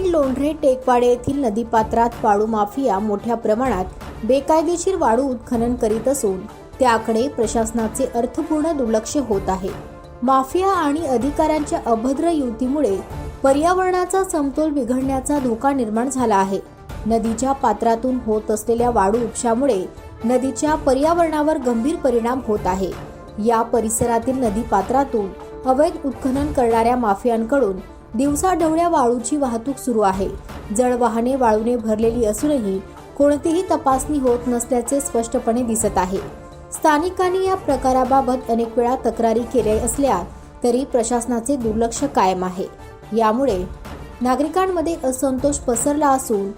लोंढरे टेकवाडे येथील नदीपात्रात वाळू माफिया मोठ्या प्रमाणात बेकायदेशीर वाळू उत्खनन करीत असून त्याकडे प्रशासनाचे अर्थपूर्ण दुर्लक्ष होत आहे. माफिया आणि अधिकाऱ्यांच्या अभद्र युतीमुळे पर्यावरणाचा समतोल बिघडण्याचा धोका निर्माण झाला आहे. नदीच्या पात्रातून होत असलेल्या वाळू उपशामुळे नदीच्या पर्यावरणावर गंभीर परिणाम होत आहे. या परिसरातील नदी पात्रातून अवैध उत्खनन करणाऱ्या माफियांकडून दिवसाढवळ्या वाळूची वाहतूक सुरू आहे. जड वाहने वाळूने भरलेली असूनही कोणतीही तपासणी होत नसल्याचे स्पष्टपणे दिसत आहे. स्थानिकांनी या प्रकाराबाबत अनेक वेळा तक्रारी केल्या असल्या तरी प्रशासनाचे दुर्लक्ष कायम आहे. यामुळे नागरिकांमध्ये असंतोष पसरला असून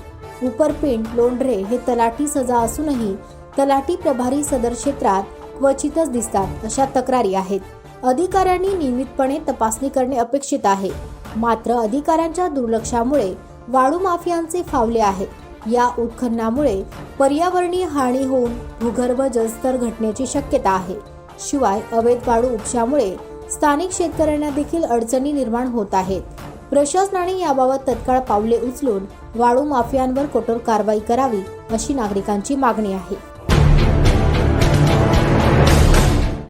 उपरपिंड लोंढरे हे तलाठी सजा असूनही तलाठी प्रभारी सदर क्षेत्रात क्वचितच दिसतात अशा तक्रारी आहेत. अधिकाऱ्यांनी नियमितपणे तपासणी करणे अपेक्षित आहे. मात्र अधिकाऱ्यांच्या दुर्लक्षामुळे वाळू माफियांचे फावले आहे या उत्खननामुळे पर्यावरणीय हानी होऊन भूगर्भ जलस्तर घटण्याची शक्यता आहे. शिवाय अवैध वाळू उपशामुळे स्थानिक शेतकऱ्यांना देखील अडचणी निर्माण होत आहेत. प्रशासनाने याबाबत तत्काळ पावले उचलून वाळू माफियांवर कठोर कारवाई करावी अशी नागरिकांची मागणी आहे.